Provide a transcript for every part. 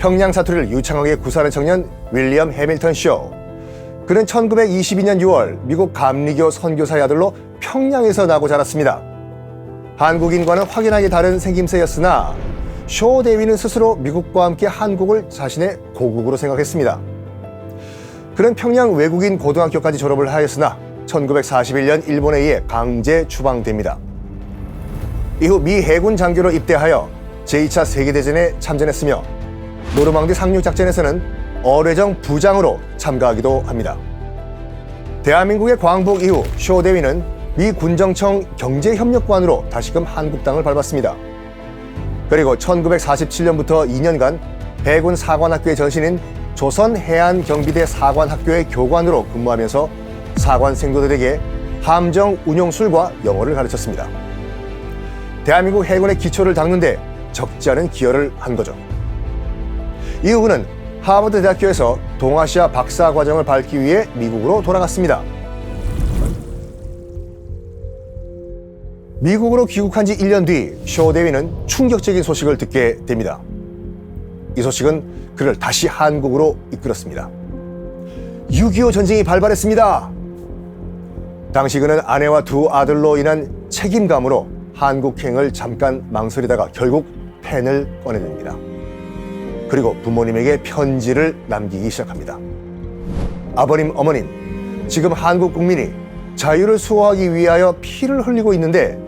평양 사투리를 유창하게 구사하는 청년 윌리엄 해밀턴 쇼. 그는 1922년 6월 미국 감리교 선교사의 아들로 평양에서 나고 자랐습니다. 한국인과는 확연하게 다른 생김새였으나 쇼 대위는 스스로 미국과 함께 한국을 자신의 고국으로 생각했습니다. 그는 평양 외국인 고등학교까지 졸업을 하였으나 1941년 일본에 의해 강제 추방됩니다. 이후 미 해군 장교로 입대하여 제2차 세계대전에 참전했으며 노르망디 상륙 작전에서는 어뢰정 부장으로 참가하기도 합니다. 대한민국의 광복 이후 쇼 대위는 미 군정청 경제협력관으로 다시금 한국 땅을 밟았습니다. 그리고 1947년부터 2년간 해군 사관학교의 전신인 조선해안경비대 사관학교의 교관으로 근무하면서 사관 생도들에게 함정 운용술과 영어를 가르쳤습니다. 대한민국 해군의 기초를 닦는데 적지 않은 기여를 한 거죠. 이후 그는 하버드 대학교에서 동아시아 박사 과정을 밟기 위해 미국으로 돌아갔습니다. 미국으로 귀국한 지 1년 뒤쇼 대위는 충격적인 소식을 듣게 됩니다. 이 소식은 그를 다시 한국으로 이끌었습니다. 6.25 전쟁이 발발했습니다. 당시 그는 아내와 두 아들로 인한 책임감으로 한국행을 잠깐 망설이다가 결국 펜을 꺼내듭니다. 그리고 부모님에게 편지를 남기기 시작합니다. 아버님, 어머님, 지금 한국 국민이 자유를 수호하기 위하여 피를 흘리고 있는데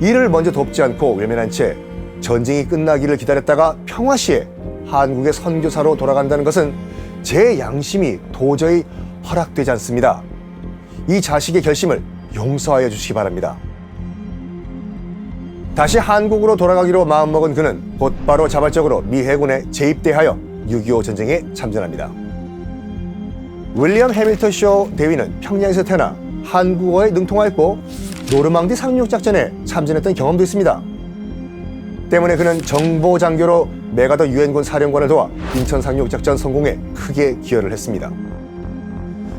이를 먼저 돕지 않고 외면한 채 전쟁이 끝나기를 기다렸다가 평화 시에 한국의 선교사로 돌아간다는 것은 제 양심이 도저히 허락되지 않습니다. 이 자식의 결심을 용서하여 주시기 바랍니다. 다시 한국으로 돌아가기로 마음먹은 그는 곧바로 자발적으로 미 해군에 재입대하여 6.25 전쟁에 참전합니다. 윌리엄 해밀턴 쇼 대위는 평양에서 태어나 한국어에 능통하였고 노르망디 상륙작전에 참전했던 경험도 있습니다. 때문에 그는 정보 장교로 메가더 유엔군 사령관을 도와 인천 상륙작전 성공에 크게 기여를 했습니다.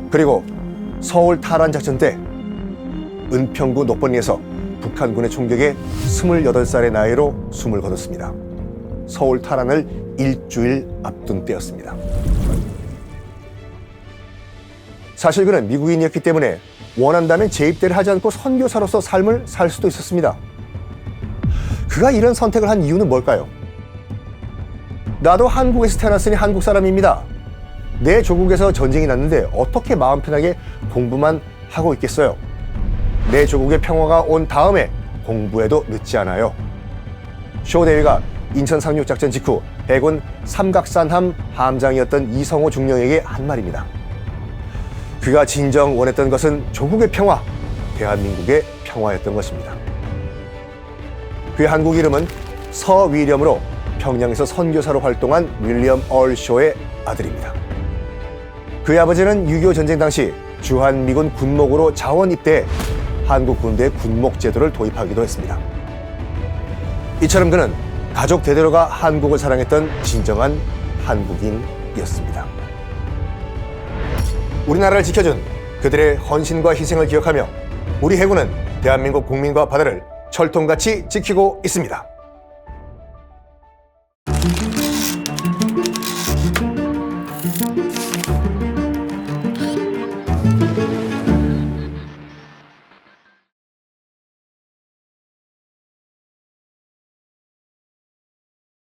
그리고 서울 탈환 작전 때 은평구 녹번리에서 북한군의 총격에 28살의 나이로 숨을 거뒀습니다. 서울 탈환을 일주일 앞둔 때였습니다. 사실 그는 미국인이었기 때문에 원한다면 재입대를 하지 않고 선교사로서 삶을 살 수도 있었습니다. 그가 이런 선택을 한 이유는 뭘까요? 나도 한국에서 태어났으니 한국 사람입니다. 내 조국에서 전쟁이 났는데 어떻게 마음 편하게 공부만 하고 있겠어요? 내 조국의 평화가 온 다음에 공부해도 늦지 않아요. 쇼 대위가 인천 상륙 작전 직후 해군 삼각산함 함장이었던 이성호 중령에게 한 말입니다. 그가 진정 원했던 것은 조국의 평화, 대한민국의 평화였던 것입니다. 그의 한국 이름은 서위렴으로 평양에서 선교사로 활동한 윌리엄 얼쇼의 아들입니다. 그의 아버지는 6.25 전쟁 당시 주한미군 군목으로 자원 입대해 한국 군대의 군목 제도를 도입하기도 했습니다. 이처럼 그는 가족 대대로가 한국을 사랑했던 진정한 한국인이었습니다. 우리나라를 지켜준 그들의 헌신과 희생을 기억하며 우리 해군은 대한민국 국민과 바다를 철통같이 지키고 있습니다.